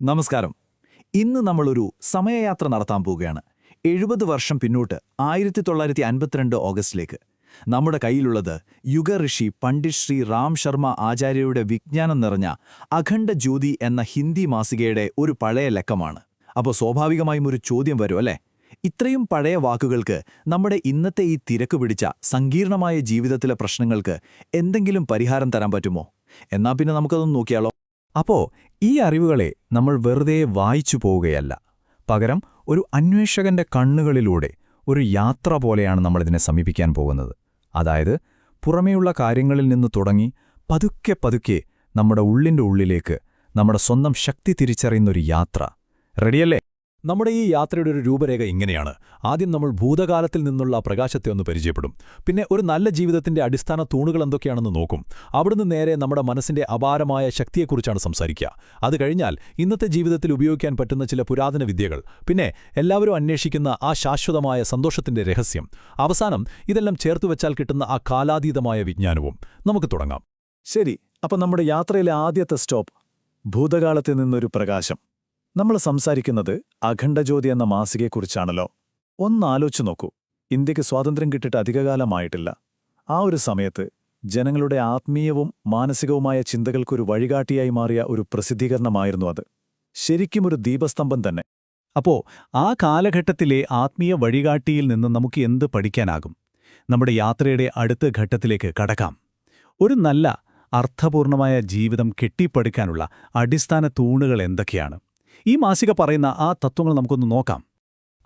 നമസ്കാരം. ഇന്ന് നമ്മളൊരു സമയയാത്ര നടത്താൻ പോവുകയാണ്. എഴുപത് വർഷം പിന്നോട്ട് ആയിരത്തി തൊള്ളായിരത്തി അൻപത്തിരണ്ട് ഓഗസ്റ്റിലേക്ക് നമ്മുടെ കയ്യിലുള്ളത് യുഗഋഷി പണ്ഡിറ്റ് ശ്രീ റാം ശർമ്മ ആചാര്യയുടെ വിജ്ഞാനം നിറഞ്ഞ അഖണ്ഡ ജ്യോതി എന്ന ഹിന്ദി മാസികയുടെ ഒരു പഴയ ലക്കമാണ്. അപ്പോൾ സ്വാഭാവികമായും ഒരു ചോദ്യം വരും അല്ലേ? ഇത്രയും പഴയ വാക്കുകൾക്ക് നമ്മുടെ ഇന്നത്തെ ഈ തിരക്ക് പിടിച്ച സങ്കീർണമായ ജീവിതത്തിലെ പ്രശ്നങ്ങൾക്ക് എന്തെങ്കിലും പരിഹാരം തരാൻ പറ്റുമോ? എന്നാൽ പിന്നെ നമുക്കതൊന്ന് നോക്കിയാലോ. അപ്പോ ഈ അറിവുകളെ നമ്മൾ വെറുതെ വായിച്ചു പോവുകയല്ല. പകരം ഒരു അന്വേഷകന്റെ കണ്ണുകളിലൂടെ ഒരു യാത്ര പോലെയാണ് നമ്മളിതിനെ സമീപിക്കാൻ പോകുന്നത്. അതായത് പുറമേയുള്ള കാര്യങ്ങളിൽ നിന്ന് തുടങ്ങി പതുക്കെ പതുക്കെ നമ്മുടെ ഉള്ളിന്റെ ഉള്ളിലേക്ക് നമ്മുടെ സ്വന്തം ശക്തി തിരിച്ചറിയുന്നൊരു യാത്ര. റെഡിയല്ലേ നമ്മുടെ ഈ യാത്രയുടെ ഒരു രൂപരേഖ ഇങ്ങനെയാണ്. ആദ്യം നമ്മൾ ഭൂതകാലത്തിൽ നിന്നുള്ള പ്രകാശത്തെ ഒന്ന് പരിചയപ്പെടും. പിന്നെ ഒരു നല്ല ജീവിതത്തിന്റെ അടിസ്ഥാന തൂണുകൾ എന്തൊക്കെയാണെന്ന് നോക്കും. അവിടുന്ന് നേരെ നമ്മുടെ മനസ്സിന്റെ അപാരമായ ശക്തിയെക്കുറിച്ചാണ് സംസാരിക്കുക. അത് കഴിഞ്ഞാൽ ഇന്നത്തെ ജീവിതത്തിൽ ഉപയോഗിക്കാൻ പറ്റുന്ന ചില പുരാതന വിദ്യകൾ. പിന്നെ എല്ലാവരും അന്വേഷിക്കുന്ന ആ ശാശ്വതമായ സന്തോഷത്തിന്റെ രഹസ്യം. അവസാനം ഇതെല്ലാം ചേർത്തുവെച്ചാൽ കിട്ടുന്ന ആ കാലാതീതമായ വിജ്ഞാനവും. നമുക്ക് തുടങ്ങാം. ശരി അപ്പം നമ്മുടെ യാത്രയിലെ ആദ്യത്തെ സ്റ്റോപ്പ് ഭൂതകാലത്തിൽ നിന്നൊരു പ്രകാശം. നമ്മൾ സംസാരിക്കുന്നത് അഖണ്ഡജ്യോതി എന്ന മാസികയെക്കുറിച്ചാണല്ലോ. ഒന്നാലോചിച്ചു നോക്കൂ. ഇന്ത്യയ്ക്ക് സ്വാതന്ത്ര്യം കിട്ടിട്ട് അധികകാലമായിട്ടില്ല. ആ ഒരു സമയത്ത് ജനങ്ങളുടെ ആത്മീയവും മാനസികവുമായ ചിന്തകൾക്കൊരു വഴികാട്ടിയായി മാറിയ ഒരു പ്രസിദ്ധീകരണമായിരുന്നു അത്. ശരിക്കും ഒരു ദീപസ്തംഭം തന്നെ. അപ്പോ ആ കാലഘട്ടത്തിലെ ആത്മീയ വഴികാട്ടിയിൽ നിന്ന് നമുക്ക് എന്ത് പഠിക്കാനാകും? നമ്മുടെ യാത്രയുടെ അടുത്ത ഘട്ടത്തിലേക്ക് കടക്കാം. ഒരു നല്ല അർത്ഥപൂർണമായ ജീവിതം കെട്ടിപ്പടുക്കാനുള്ള അടിസ്ഥാന തൂണുകൾ എന്തൊക്കെയാണ്? ഈ മാസിക പറയുന്ന ആ തത്വങ്ങൾ നമുക്കൊന്ന് നോക്കാം.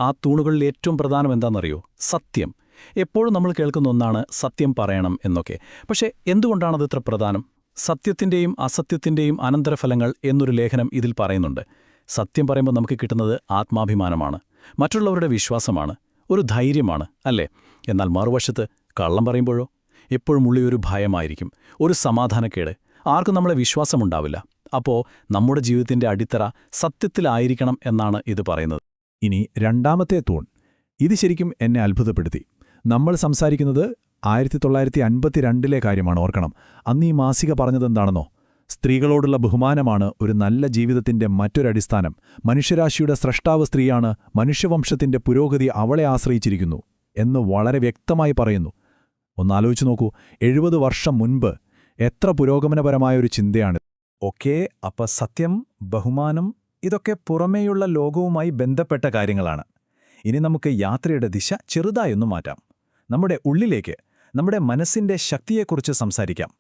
ആ തൂണുകളിൽ ഏറ്റവും പ്രധാനം എന്താണെന്നറിയോ? സത്യം. എപ്പോഴും നമ്മൾ കേൾക്കുന്ന ഒന്നാണ് സത്യം പറയണം എന്നൊക്കെ. പക്ഷേ എന്തുകൊണ്ടാണത് ഇത്ര പ്രധാനം? സത്യത്തിന്റെയും അസത്യത്തിന്റെയും അനന്തരഫലങ്ങൾ എന്നൊരു ലേഖനം ഇതിൽ പറയുന്നുണ്ട്. സത്യം പറയുമ്പോൾ നമുക്ക് കിട്ടുന്നത് ആത്മാഭിമാനമാണ്. മറ്റുള്ളവരുടെ വിശ്വാസമാണ്. ഒരു ധൈര്യമാണ് അല്ലേ? എന്നാൽ മറുവശത്ത് കള്ളം പറയുമ്പോഴോ? എപ്പോഴും ഉള്ളിയൊരു ഭയമായിരിക്കും. ഒരു സമാധാനക്കേട്. ആർക്കും നമ്മളെ വിശ്വാസമുണ്ടാവില്ല അപ്പോ നമ്മുടെ ജീവിതത്തിന്റെ അടിത്തറ സത്യത്തിലായിരിക്കണം എന്നാണ് ഇത് പറയുന്നത്. ഇനി രണ്ടാമത്തെ തൂൺ. ഇത് ശരിക്കും എന്നെ അത്ഭുതപ്പെടുത്തി. നമ്മൾ സംസാരിക്കുന്നത് ആയിരത്തി തൊള്ളായിരത്തി അൻപത്തിരണ്ടിലെ കാര്യമാണ് ഓർക്കണം. അന്ന് ഈ മാസിക പറഞ്ഞതെന്താണെന്നോ? സ്ത്രീകളോടുള്ള ബഹുമാനമാണ് ഒരു നല്ല ജീവിതത്തിന്റെ മറ്റൊരടിസ്ഥാനം മനുഷ്യരാശിയുടെ സ്രഷ്ടാവ് സ്ത്രീയാണ് മനുഷ്യവംശത്തിന്റെ പുരോഗതി അവളെ ആശ്രയിച്ചിരിക്കുന്നു എന്ന് വളരെ വ്യക്തമായി പറയുന്നു. ഒന്നാലോചിച്ചു നോക്കൂ എഴുപത് വർഷം മുൻപ് എത്ര പുരോഗമനപരമായ ഒരു ചിന്തയാണ് ഓക്കേ അപ്പ സത്യം ബഹുമാനം ഇതൊക്കെ പുറമേയുള്ള ലോകവുമായി ബന്ധപ്പെട്ട കാര്യങ്ങളാണ്. ഇനി നമുക്ക് യാത്രയുടെ ദിശ ചെറുതായൊന്നു മാറ്റാം. നമ്മുടെ ഉള്ളിലേക്ക് നമ്മുടെ മനസ്സിന്റെ ശക്തിയെക്കുറിച്ച് സംസാരിക്കാം.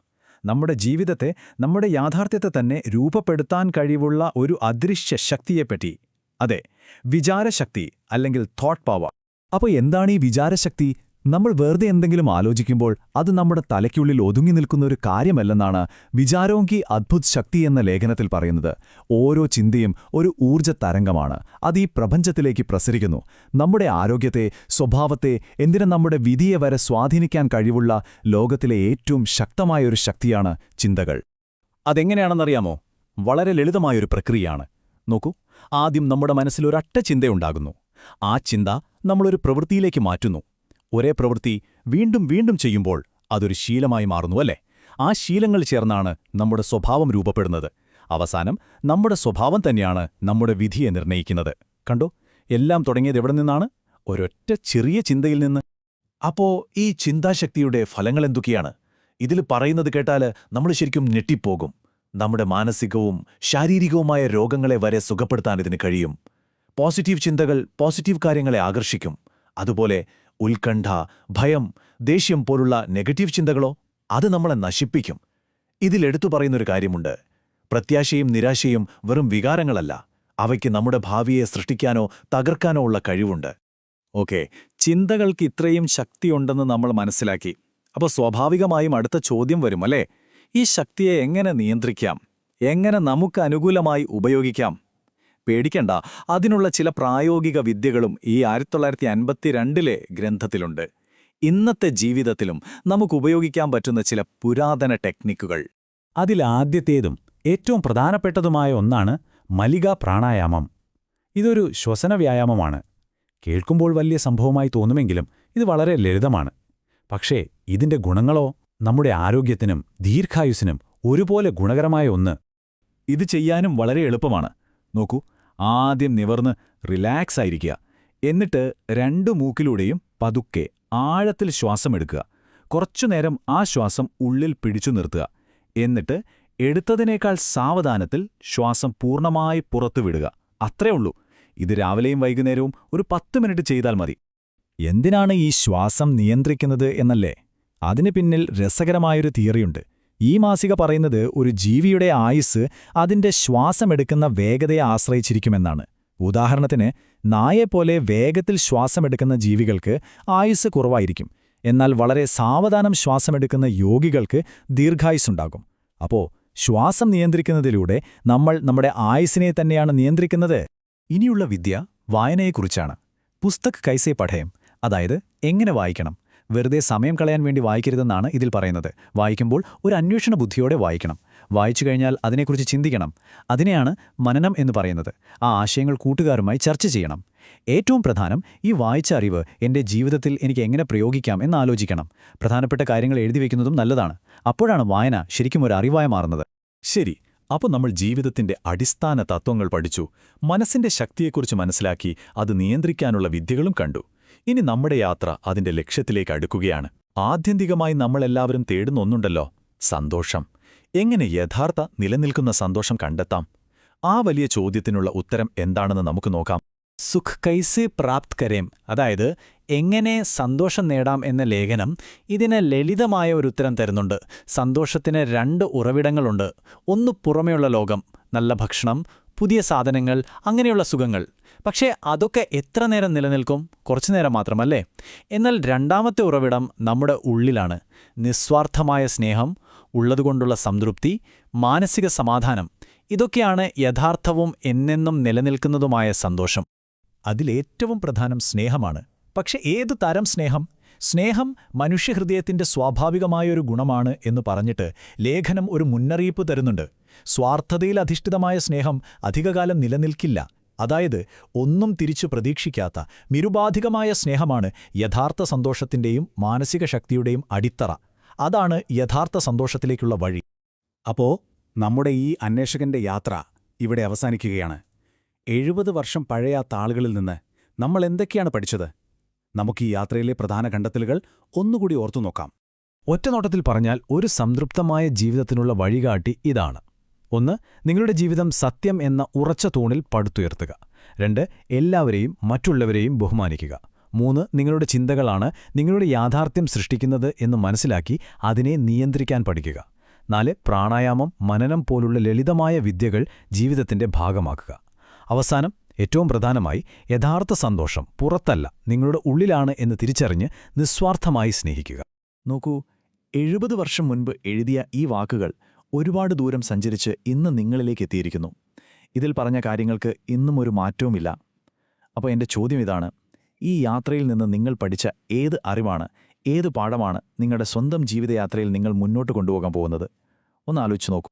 നമ്മുടെ ജീവിതത്തെ നമ്മുടെ യാഥാർത്ഥ്യത്തെ തന്നെ രൂപപ്പെടുത്താൻ കഴിവുള്ള ഒരു അദൃശ്യ ശക്തിയെപ്പറ്റി. അതെ വിചാരശക്തി അല്ലെങ്കിൽ തോട്ട് പവർ അപ്പോൾ എന്താണ് ഈ വിചാരശക്തി? നമ്മൾ വെറുതെ എന്തെങ്കിലും ആലോചിക്കുമ്പോൾ അത് നമ്മുടെ തലയ്ക്കുള്ളിൽ ഒതുങ്ങി നിൽക്കുന്ന ഒരു കാര്യമല്ലെന്നാണ് വിചാരോങ്കി അദ്ഭുത് ശക്തി എന്ന ലേഖനത്തിൽ പറയുന്നത്. ഓരോ ചിന്തയും ഒരു ഊർജ തരംഗമാണ്. അത് ഈ പ്രപഞ്ചത്തിലേക്ക് പ്രസരിക്കുന്നു. നമ്മുടെ ആരോഗ്യത്തെ സ്വഭാവത്തെ എന്തിനും നമ്മുടെ വിധിയെ വരെ സ്വാധീനിക്കാൻ കഴിവുള്ള ലോകത്തിലെ ഏറ്റവും ശക്തമായ ഒരു ശക്തിയാണ് ചിന്തകൾ. അതെങ്ങനെയാണെന്നറിയാമോ? വളരെ ലളിതമായൊരു പ്രക്രിയയാണ്. നോക്കൂ ആദ്യം നമ്മുടെ മനസ്സിൽ ഒരൊറ്റ ചിന്തയുണ്ടാകുന്നു. ആ ചിന്ത നമ്മളൊരു പ്രവൃത്തിയിലേക്ക് മാറ്റുന്നു. ഒരേ പ്രവൃത്തി വീണ്ടും വീണ്ടും ചെയ്യുമ്പോൾ അതൊരു ശീലമായി മാറുന്നു അല്ലേ? ആ ശീലങ്ങൾ ചേർന്നാണ് നമ്മുടെ സ്വഭാവം രൂപപ്പെടുന്നത്. അവസാനം നമ്മുടെ സ്വഭാവം തന്നെയാണ് നമ്മുടെ വിധിയെ നിർണയിക്കുന്നത്. കണ്ടോ? എല്ലാം തുടങ്ങിയത് എവിടെ നിന്നാണ്? ഒരൊറ്റ ചെറിയ ചിന്തയിൽ നിന്ന്. അപ്പോ ഈ ചിന്താശക്തിയുടെ ഫലങ്ങൾ എന്തൊക്കെയാണ്? ഇതിൽ പറയുന്നത് കേട്ടാൽ നമ്മൾ ശരിക്കും ഞെട്ടിപ്പോകും. നമ്മുടെ മാനസികവും ശാരീരികവുമായ രോഗങ്ങളെ വരെ സുഖപ്പെടുത്താൻ ഇതിന് കഴിയും. പോസിറ്റീവ് ചിന്തകൾ പോസിറ്റീവ് കാര്യങ്ങളെ ആകർഷിക്കും. അതുപോലെ ഉത്കണ്ഠ ഭയം ദേഷ്യം പോലുള്ള നെഗറ്റീവ് ചിന്തകളോ അത് നമ്മളെ നശിപ്പിക്കും. ഇതിലെടുത്തു പറയുന്നൊരു കാര്യമുണ്ട്. പ്രത്യാശയും നിരാശയും വെറും വികാരങ്ങളല്ല. അവയ്ക്ക് നമ്മുടെ ഭാവിയെ സൃഷ്ടിക്കാനോ തകർക്കാനോ ഉള്ള കഴിവുണ്ട്. ഓക്കെ ചിന്തകൾക്ക് ഇത്രയും ശക്തിയുണ്ടെന്ന് നമ്മൾ മനസ്സിലാക്കി. അപ്പോൾ സ്വാഭാവികമായും അടുത്ത ചോദ്യം വരും അല്ലേ ഈ ശക്തിയെ എങ്ങനെ നിയന്ത്രിക്കാം? എങ്ങനെ നമുക്ക് അനുകൂലമായി ഉപയോഗിക്കാം? പേടിക്കണ്ട. അതിനുള്ള ചില പ്രായോഗിക വിദ്യകളും ഈ ആയിരത്തി തൊള്ളായിരത്തി അൻപത്തിരണ്ടിലെ ഗ്രന്ഥത്തിലുണ്ട്. ഇന്നത്തെ ജീവിതത്തിലും നമുക്ക് ഉപയോഗിക്കാൻ പറ്റുന്ന ചില പുരാതന ടെക്നിക്കുകൾ. അതിലാദ്യത്തേതും ഏറ്റവും പ്രധാനപ്പെട്ടതുമായ ഒന്നാണ് മലിക പ്രാണായാമം. ഇതൊരു ശ്വസന വ്യായാമമാണ്. കേൾക്കുമ്പോൾ വലിയ സംഭവമായി തോന്നുമെങ്കിലും ഇത് വളരെ ലളിതമാണ്. പക്ഷേ ഇതിന്റെ ഗുണങ്ങളോ നമ്മുടെ ആരോഗ്യത്തിനും ദീർഘായുസിനും ഒരുപോലെ ഗുണകരമായ ഒന്ന്. ഇത് ചെയ്യാനും വളരെ എളുപ്പമാണ്. നോക്കൂ ആദ്യം നിവർന്ന് റിലാക്സ് ആയിരിക്കുക. എന്നിട്ട് രണ്ടു മൂക്കിലൂടെയും പതുക്കെ ആഴത്തിൽ ശ്വാസമെടുക്കുക. കുറച്ചുനേരം ആ ശ്വാസം ഉള്ളിൽ പിടിച്ചു നിർത്തുക. എന്നിട്ട് എടുത്തതിനേക്കാൾ സാവധാനത്തിൽ ശ്വാസം പൂർണമായി പുറത്തുവിടുക അത്രേ ഉള്ളൂ. ഇത് രാവിലെയും വൈകുന്നേരവും ഒരു പത്ത് മിനിറ്റ് ചെയ്താൽ മതി. എന്തിനാണ് ഈ ശ്വാസം നിയന്ത്രിക്കുന്നത് എന്നല്ലേ? അതിന് പിന്നിൽ രസകരമായൊരു തിയറിയുണ്ട്. ഈ മാസിക പറയുന്നത് ഒരു ജീവിയുടെ ആയുസ് അതിന്റെ ശ്വാസമെടുക്കുന്ന വേഗതയെ ആശ്രയിച്ചിരിക്കുമെന്നാണ്. ഉദാഹരണത്തിന് നായെപ്പോലെ വേഗത്തിൽ ശ്വാസമെടുക്കുന്ന ജീവികൾക്ക് ആയുസ് കുറവായിരിക്കും. എന്നാൽ വളരെ സാവധാനം ശ്വാസമെടുക്കുന്ന യോഗികൾക്ക് ദീർഘായുസ്സുണ്ടാകും. അപ്പോൾ ശ്വാസം നിയന്ത്രിക്കുന്നതിലൂടെ നമ്മൾ നമ്മുടെ ആയുസിനെ തന്നെയാണ് നിയന്ത്രിക്കുന്നത്? ഇനിയുള്ള വിദ്യ വായനയെക്കുറിച്ചാണ്. പുസ്തക് കൈസേ പഠയം അതായത് എങ്ങനെ വായിക്കണം? വെറുതെ സമയം കളയാൻ വേണ്ടി വായിക്കരുതെന്നാണ് ഇതിൽ പറയുന്നത്. വായിക്കുമ്പോൾ ഒരു അന്വേഷണ ബുദ്ധിയോടെ വായിക്കണം. വായിച്ചു കഴിഞ്ഞാൽ അതിനെക്കുറിച്ച് ചിന്തിക്കണം. അതിനെയാണ് മനനം എന്ന് പറയുന്നത്. ആ ആശയങ്ങൾ കൂട്ടുകാരുമായി ചർച്ച ചെയ്യണം. ഏറ്റവും പ്രധാനം ഈ വായിച്ച അറിവ് എന്റെ ജീവിതത്തിൽ എനിക്ക് എങ്ങനെ പ്രയോഗിക്കാം എന്ന് ആലോചിക്കണം. പ്രധാനപ്പെട്ട കാര്യങ്ങൾ എഴുതി വയ്ക്കുന്നതും നല്ലതാണ്. അപ്പോഴാണ് വായന ശരിക്കും ഒരു അറിവായി മാറുന്നത്. ശരി അപ്പോൾ നമ്മൾ ജീവിതത്തിന്റെ അടിസ്ഥാന തത്വങ്ങൾ പഠിച്ചു. മനസ്സിന്റെ ശക്തിയെക്കുറിച്ച് മനസ്സിലാക്കി അത് നിയന്ത്രിക്കാനുള്ള വിദ്യകളും കണ്ടു. ഇനി നമ്മുടെ യാത്ര അതിന്റെ ലക്ഷ്യത്തിലേക്ക് അടുക്കുകയാണ്. ആത്യന്തികമായി നമ്മളെല്ലാവരും തേടുന്ന ഒന്നുണ്ടല്ലോ സന്തോഷം. എങ്ങനെ യഥാർത്ഥ നിലനിൽക്കുന്ന സന്തോഷം കണ്ടെത്താം? ആ വലിയ ചോദ്യത്തിനുള്ള ഉത്തരം എന്താണെന്ന് നമുക്ക് നോക്കാം. സുഖ് കൈസെ പ്രാപ്ത് കരേം. അതായത് എങ്ങനെ സന്തോഷം നേടാം എന്ന ലേഖനം ഇതിന് ലളിതമായ ഒരു ഉത്തരം തരുന്നുണ്ട്. സന്തോഷത്തിന് രണ്ട് ഉറവിടങ്ങളുണ്ട്. ഒന്ന് പുറമെയുള്ള ലോകം നല്ല ഭക്ഷണം പുതിയ സാധനങ്ങൾ അങ്ങനെയുള്ള സുഖങ്ങൾ. പക്ഷേ അതൊക്കെ എത്ര നേരം നിലനിൽക്കും? കുറച്ചു നേരം മാത്രമല്ലേ? എന്നാൽ രണ്ടാമത്തെ ഉറവിടം നമ്മുടെ ഉള്ളിലാണ്. നിസ്വാർത്ഥമായ സ്നേഹം ഉള്ളതുകൊണ്ടുള്ള സംതൃപ്തി മാനസിക സമാധാനം. ഇതൊക്കെയാണ് യഥാർത്ഥവും എന്നെന്നും നിലനിൽക്കുന്നതുമായ സന്തോഷം. അതിലേറ്റവും പ്രധാനം സ്നേഹമാണ്. പക്ഷെ ഏതു തരം സ്നേഹം? സ്നേഹം മനുഷ്യഹൃദയത്തിന്റെ സ്വാഭാവികമായൊരു ഗുണമാണ് എന്ന് പറഞ്ഞിട്ട് ലേഖനം ഒരു മുന്നറിയിപ്പ് തരുന്നുണ്ട്. സ്വാർത്ഥതയിൽ അധിഷ്ഠിതമായ സ്നേഹം അധികകാലം നിലനിൽക്കില്ല. അതായത് ഒന്നും തിരിച്ചു പ്രതീക്ഷിക്കാത്ത നിരുപാധികമായ സ്നേഹമാണ് യഥാർത്ഥ സന്തോഷത്തിന്റെയും മാനസിക ശക്തിയുടെയും അടിത്തറ. അതാണ് യഥാർത്ഥ സന്തോഷത്തിലേക്കുള്ള വഴി. അപ്പോ നമ്മുടെ ഈ അന്വേഷകന്റെ യാത്ര ഇവിടെ അവസാനിക്കുകയാണ്. എഴുപത് വർഷം പഴയ താളുകളിൽ നിന്ന് നമ്മൾ എന്തൊക്കെയാണ് പഠിച്ചത്? നമുക്ക് ഈ യാത്രയിലെ പ്രധാന കണ്ടെത്തലുകൾ ഒന്നുകൂടി ഓർത്തുനോക്കാം ഒറ്റനോട്ടത്തിൽ പറഞ്ഞാൽ ഒരു സംതൃപ്തമായ ജീവിതത്തിനുള്ള വഴികാട്ടി ഇതാണ്. ഒന്ന് നിങ്ങളുടെ ജീവിതം സത്യം എന്ന ഉറച്ച തൂണിൽ പടുത്തുയർത്തുക. രണ്ട് എല്ലാവരെയും മറ്റുള്ളവരെയും ബഹുമാനിക്കുക. മൂന്ന് നിങ്ങളുടെ ചിന്തകളാണ് നിങ്ങളുടെ യാഥാർത്ഥ്യം സൃഷ്ടിക്കുന്നത് എന്ന് മനസ്സിലാക്കി അതിനെ നിയന്ത്രിക്കാൻ പഠിക്കുക. നാല് പ്രാണായാമം മനനം പോലുള്ള ലളിതമായ വിദ്യകൾ ജീവിതത്തിന്റെ ഭാഗമാക്കുക. അവസാനം ഏറ്റവും പ്രധാനമായി യഥാർത്ഥ സന്തോഷം പുറത്തല്ല നിങ്ങളുടെ ഉള്ളിലാണ് എന്ന് തിരിച്ചറിഞ്ഞ് നിസ്വാർത്ഥമായി സ്നേഹിക്കുക. നോക്കൂ എഴുപത് വർഷം മുൻപ് എഴുതിയ ഈ വാക്കുകൾ ഒരുപാട് ദൂരം സഞ്ചരിച്ച് ഇന്ന് നിങ്ങളിലേക്ക് എത്തിയിരിക്കുന്നു. ഇതിൽ പറഞ്ഞ കാര്യങ്ങൾക്ക് ഇന്നും ഒരു മാറ്റവുമില്ല. അപ്പോൾ എന്റെ ചോദ്യം ഇതാണ് ഈ യാത്രയിൽ നിന്ന് നിങ്ങൾ പഠിച്ച ഏത് അറിവാണ് ഏത് പാഠമാണ് നിങ്ങളുടെ സ്വന്തം ജീവിതയാത്രയിൽ നിങ്ങൾ മുന്നോട്ട് കൊണ്ടുപോകാൻ പോകുന്നത്? ഒന്ന് ആലോചിച്ച് നോക്കൂ.